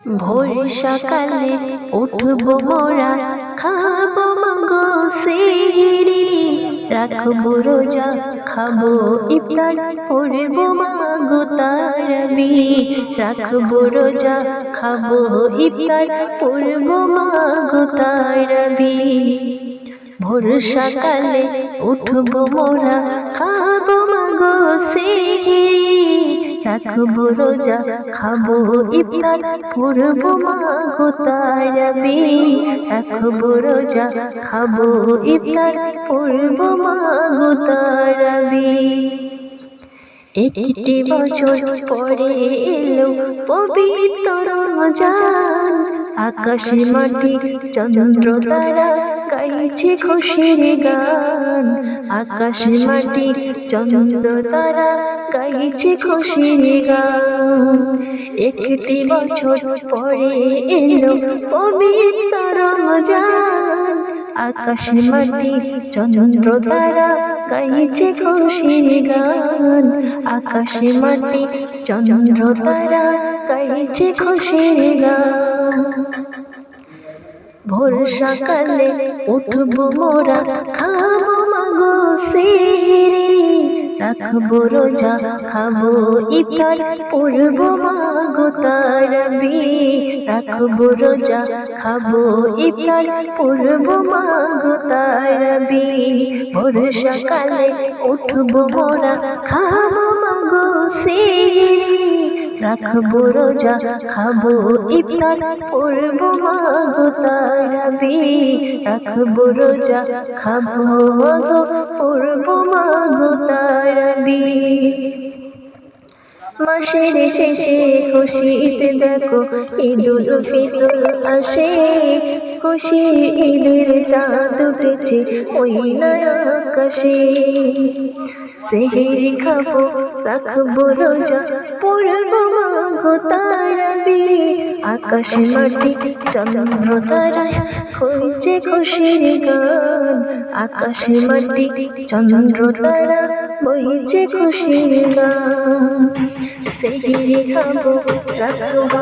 ভোর সকালে উঠব মোরা, খাব মাগো সেহরি, রাখব রোজা, খাব ইফতার, পড়ব মাগো তারাবি, রাখব রোজা, খাব ইফতার, পড়ব মাগো তারাবি। ভোর সকালে উঠব মোরা, খাব রাখব রোজা খাব, ইফতার পড়ব মাগো তারাবি। রাখব রোজা খাব, ইফতার পড়ব মাগো তারাবি। একটি বছর পরে এলো পবিত্র রমজান। আকাশ মাটি চন্দ্র তারা গাইছে খুশির গান। আকাশ মাটি চন্দ্র তারা গাইছে গান একটি বছর পরে এলো পবিত্র রমজান। আকাশ মাটি চন্দ্র তারা গাইছে খুশির গান আকাশ মাটি চন্দ্র তারা গাইছে খুশির গান ভোর সকালে উঠব মোরা, খাব মাগো সিরি রাখব রোজা, খাব ইফতার, পড়ব মাগো তারাবি, রাখব রোজা, খাব ইফতার, পড়ব মাগো তারাবি ভোর সকালে উঠব মোরা, খাব মাগো সিরি রাখব রোজা, খাব ইফতার করব মাগো তারাবি রাখব রোজা, খাব মাগো করব মাগো তারাবি মাসের শেষে খুশিতে দেখো ঈদুল ফিতর আসে। খুশি ঈদের চাঁদ উঠেছে ওই নয়া আকাশে সেহেরি খাব, রাখব রোজা, পড়ব মাগো তারাবি। আকাশ মাটি, চন্দ্র তারায় খুঁজছে খুশির গান। আকাশ মাটি, চন্দ্র তারা, বইছে খুশির গান। সেহেরি খাব, রাখব